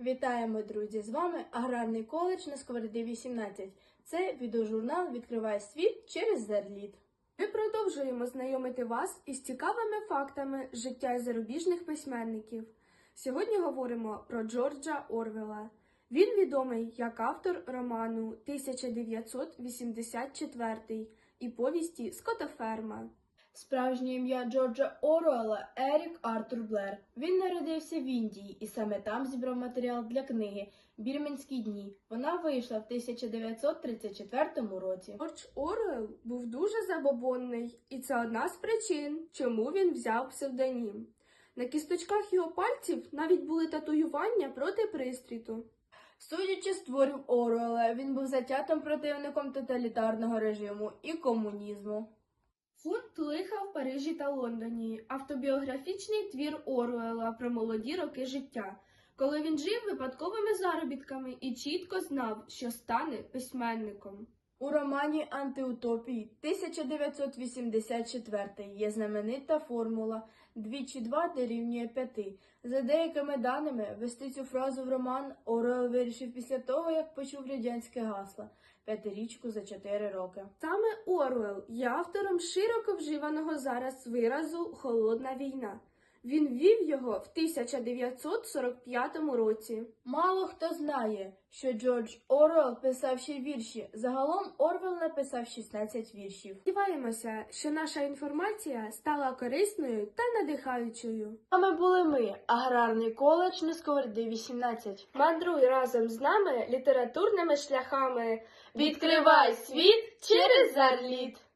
Вітаємо, друзі! З вами Аграрний коледж на Сковороді 18. Це відеожурнал відкриває світ через зерліт. Ми продовжуємо знайомити вас із цікавими фактами життя зарубіжних письменників. Сьогодні говоримо про Джорджа Орвела. Він відомий як автор роману 1984 і повісті Скотоферма. Справжнє ім'я Джорджа Оруелла Ерік Артур Блер. Він народився в Індії і саме там зібрав матеріал для книги Бірменські дні. Вона вийшла в 1934 році. Джордж Оруел був дуже забобонний, і це одна з причин, чому він взяв псевдонім. На кісточках його пальців навіть були татуювання проти пристріту. Судячи з творів Оруелла, він був затятим противником тоталітарного режиму і комунізму. Фунт лиха в Парижі та Лондоні автобіографічний твір Оруела про молоді роки життя, коли він жив випадковими заробітками і чітко знав, що стане письменником. У романі Антиутопії 1984 є знаменита формула двічі два дорівнює п'яти. За деякими даними, ввести цю фразу в роман Оруел вирішив після того, як почув радянське гасло п'ятирічку за чотири роки. Саме Оруел є автором широко вживаного зараз виразу Холодна війна. Він ввів його в 1945 році. Мало хто знає, що Джордж Оруел писав ще вірші. Загалом Орвел написав 16 віршів. Сподіваємося, що наша інформація стала корисною та надихаючою. А ми були ми, Аграрний коледж на Сковороди 18. Мандруй разом з нами літературними шляхами. Відкривай світ через зарліт!